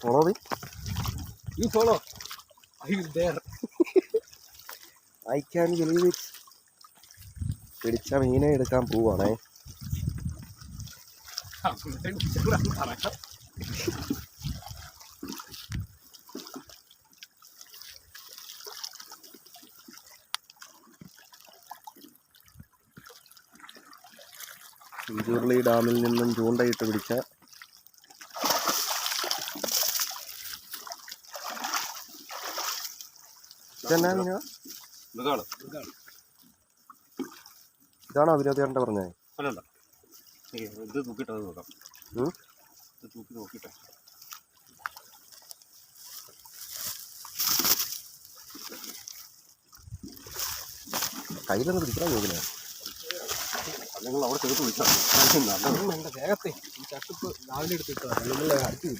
Follow me. You follow. I will there. I can believe it പിടിച്ച മീനെ എടുക്കാൻ പോവാണേ ഇഞ്ചുരുളി ഡാമിൽ നിന്നും ചൂണ്ടയിട്ട് പിടിച്ച ഇതെന്നാ മീനാ മൃഗാൾ ഇതാണോ? വിനോദേണ്ട പറഞ്ഞേ അല്ലല്ല. ഇത് തൂക്കിയിട്ട് അത് നോക്കാം? ഇത് തൂക്കി നോക്കിട്ടെ കയ്യിലൊന്ന് പിടിക്കാൻ നോക്കിനെ അല്ലെങ്കിൽ അവിടെ ചേർത്ത് വിളിച്ചാൽ വേഗത്തെ. ഈ ചട്ടിപ്പ് രാവിലെ എടുത്തിട്ടാണ് അടുത്ത്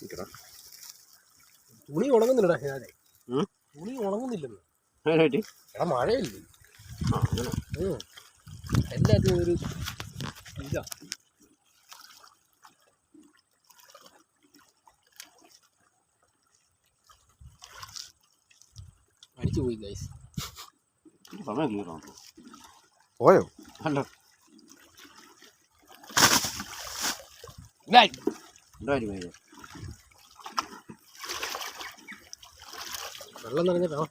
നിൽക്കണം തുണി ഉണങ്ങുന്നില്ലടാ ഉം? തുണി ഉണങ്ങുന്നില്ലെന്ന്. എടാ മഴയല്ലേ. എല്ലാത്തിനും ഒരു ഇതാ. അടിച്ചു പോയി ഗൈസ് സമയം പോയോ? അല്ല. എന്തായാലും വെള്ളം നിറഞ്ഞിട്ടോ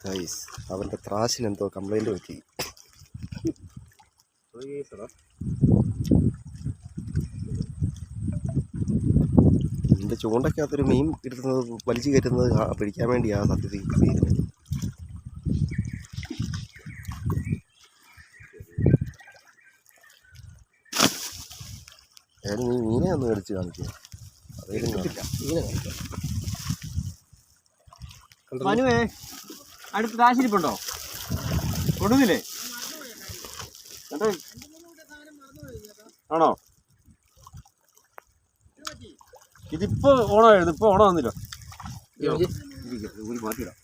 ഗൈസ് അവന്റെ ത്രാശിന് എന്തോ കംപ്ലൈന്റ് പറ്റി. എന്റെ ചൂണ്ടക്കകത്തൊരു മീൻ കിട്ടുന്നത് വലിച്ചു കയറ്റുന്നത് പിടിക്കാൻ വേണ്ടിയാ സത്യത്തിൽ ഏതായാലും നീ മീനെ ഒന്ന് കടിച്ച് കാണിക്കുക? മനുവേ അടുത്ത് കാശിരിപ്പുണ്ടോ കൊടുന്നില്ലേ? ആണോ? ഇതിപ്പോ ഓണമായിരുന്നു ഇപ്പൊ ഓണം വന്നില്ല? മാറ്റിയിടാം.